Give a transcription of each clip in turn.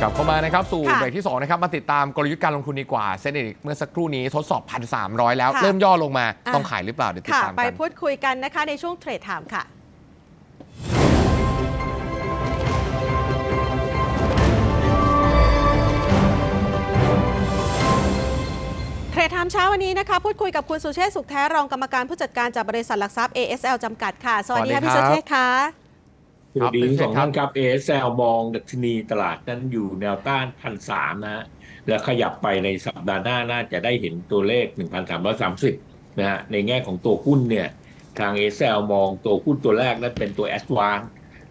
กลับเข้ามานะครับสู่ค่ะเบรกที่2นะครับมาติดตามกลยุทธ์การลงทุนดีกว่าเซ็นเเมื่อสักครู่นี้ทดสอบ 1,300 แล้วค่ะเริ่มย่อลงมาอะต้องขายหรือเปล่าเดี๋ยวติดค่ะตามไปกันพูดคุยกันนะคะในช่วงเทรดไทม์ค่ะเทรดไทม์เช้าวันนี้นะคะพูดคุยกับคุณสุเชษฐ์สุขแท้รองกรรมการผู้จัดการจากบริษัทหลักทรัพย์ ASL จำกัดค่ะ สวัสดีค่ะพี่สุเชษฐ์ค่ะ สวัสดีครับทั้งสองครับท่านครับ ASL มองดัชนีตลาดนั้นอยู่แนวต้านพันสามนะฮะแล้วขยับไปในสัปดาห์หน้าน่าจะได้เห็นตัวเลข 1,330 นะฮะในแง่ของตัวหุ้นเนี่ยทาง ASL มองตัวหุ้นตัวแรกนั้นเป็นตัว a d v a n c e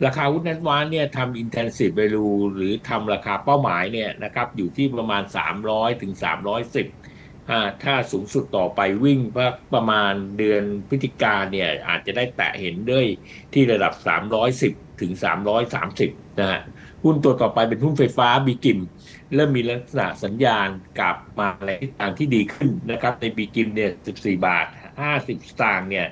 ราคาหุ้น a d v a n c e เนี่ยทำ intensive value หรือทำราคาเป้าหมายเนี่ยนะครับอยู่ที่ประมาณ 300ถึง310อ่าถ้าสูงสุดต่อไปวิ่งประมาณเดือนพฤศจิกาเนี่ยอาจจะได้แตะเห็นด้วยที่ระดับ 310 ถึง 330นะฮะหุ้นตัวต่อไปเป็นหุ้นไฟฟ้าบีกิม เริ่มมีลักษณะสัญญาณกลับมาในทิศทางที่ดีขึ้นนะครับในบีกิมเนี่ย 14 บาท 50 สตางค์เนี่ย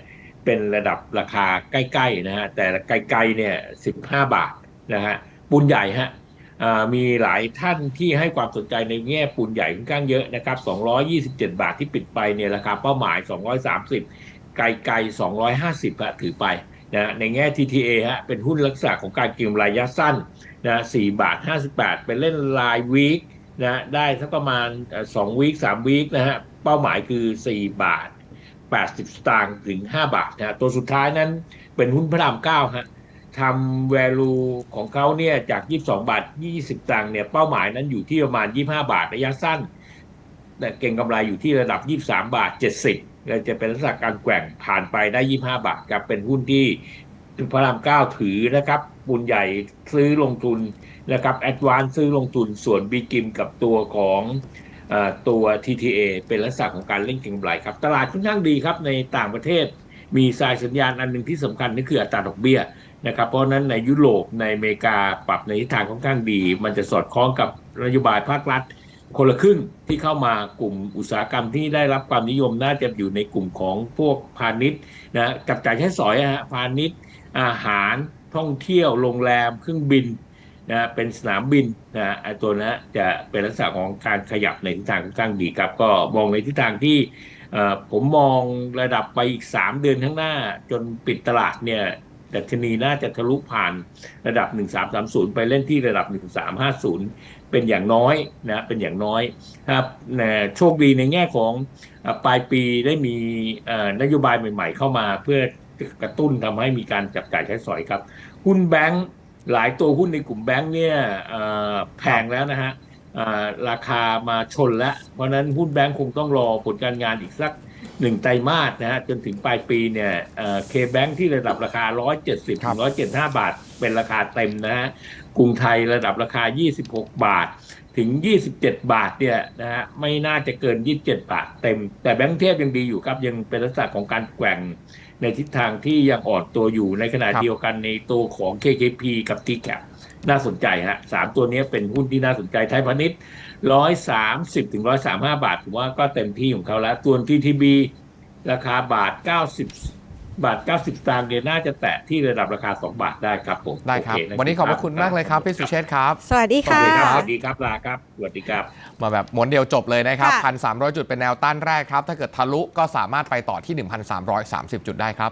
เป็นระดับราคาใกล้ๆนะฮะแต่ไกลๆเนี่ย 15 บาทนะฮะปุนใหญ่ฮะมีหลายท่านที่ให้ความสนใจในแง่ปูนใหญ่ค่อนข้างเยอะนะครับ 227 บาทที่ปิดไปเนี่ยราคาเป้าหมาย 230 ไกลไกล250อะถือไป นะในแง่ TTA ฮะเป็นหุ้นลักษณะของการเก็งระยะสั้นนะ4บาท58เป็นเล่นรายวีคนะได้สักประมาณ2วีค3วีคนะฮะเป้าหมายคือ4บาท80สตางค์ถึง5บาทนะตัวสุดท้ายนั้นเป็นหุ้นพระราม9ฮะทำ value ของเขาเนี่ยจาก 22 บาท 20 ตังค์เนี่ยเป้าหมายนั้นอยู่ที่ประมาณ 25 บาทระยะสั้น เก่งกำไรอยู่ที่ระดับ 23 บาท 70เลยจะเป็นลักษณะการแกว่งผ่านไปได้ 25 บาทครับเป็นหุ้นที่พระราม9ถือนะครับบุญใหญ่ซื้อลงทุนนะครับแอดวานซื้อลงทุนส่วนบีกิมกับตัวของอตัว TTA เป็นลักษณะของการเล่นเก็งกำไรครับ ตลาดค่อนข้างดีครับในต่างประเทศ มีสายสัญญาณอันหนึ่งที่สำคัญนั่นคืออัตราดอกเบี้ยนะครับเพราะฉะนั้นในยุโรปในอเมริกาปรับในทิศทางค่อนข้างดี มันจะสอดคล้องกับนโยบายภาครัฐ คนละครึ่งที่เข้ามากลุ่มอุตสาหกรรมที่ได้รับความนิยมน่าจะอยู่ในกลุ่มของพวกพาณิชย์นะกับจ่ายใช้สอยอะฮะพาณิชย์อาหารท่องเที่ยวโรงแรมเครื่องบินนะเป็นสนามบินนะไอตัวนั้จะเป็นลักษณะของการขยับในทิศทางค่อนข้างดีครับ ก็มองในทิศทางที่ผมมองระดับไปอีก 3 เดือนข้างหน้า จนปิดตลาดเนี่ย ดัชนีน่าจะทะลุผ่านระดับ 1330 ไปเล่นที่ระดับ 1350 เป็นอย่างน้อยนะเป็นอย่างน้อยครับนโชคดีในแง่ของปลายปีได้มีนโยบายใหม่ ๆ เข้ามาเพื่อกระตุ้นทำให้มีการจับจ่ายใช้สอยครับ หุ้นแบงค์หลายตัวหุ้นในกลุ่มแบงค์เนี่ยแพงแล้วนะฮะราคามาชนแล้ว เพราะฉะนั้นหุ้นแบงค์คงต้องรอผลการงานอีกสัก หนึ่งไตรมาสนะฮะจนถึงปลายปีเนี่ยเคแบงที่ระดับราคา 170ครัถึบง175 บาท เป็นราคาเต็มนะฮะกรุงไทยระดับราคา 26 บาท ถึง 27 บาทเนี่ยนะฮะไม่น่าจะเกิน 27 บาทเต็ม แต่แบงก์เทพยังดีอยู่ครับ ยังเป็นลักษณะของการแกว่งในทิศทางที่ยังอ่อนตัวอยู่ในขณะครับเดียวกันในตัวของ KKP กับ t c a p น่าสนใจฮะสามตัวนี้เป็นหุ้นที่น่าสนใจไทยพาณิชย์ร้อยสามสิบถึงร้อยสามห้าบาทผมว่าก็เต็มที่ของเขาแล้วส่วน TTB ราคาบาท90บาท 90 สตางค์เนี่ยน่าจะแตะที่ระดับราคา 2 บาทได้ครับผมได้ครับโเะวันนี้ขอบพระคุณมากเลยครับ พี่สุเชษฐ์ครับ สวัสดีสวัค่ะสดีครับสวัสดีครับลาครับ สวัสดีครับ มาแบบม้วนเดียวจบเลยนะครับค่ะ1,300 จุดเป็นแนวต้านแรกครับ ถ้าเกิดทะลุก็สามารถไปต่อที่ 1,330 จุดได้ครับ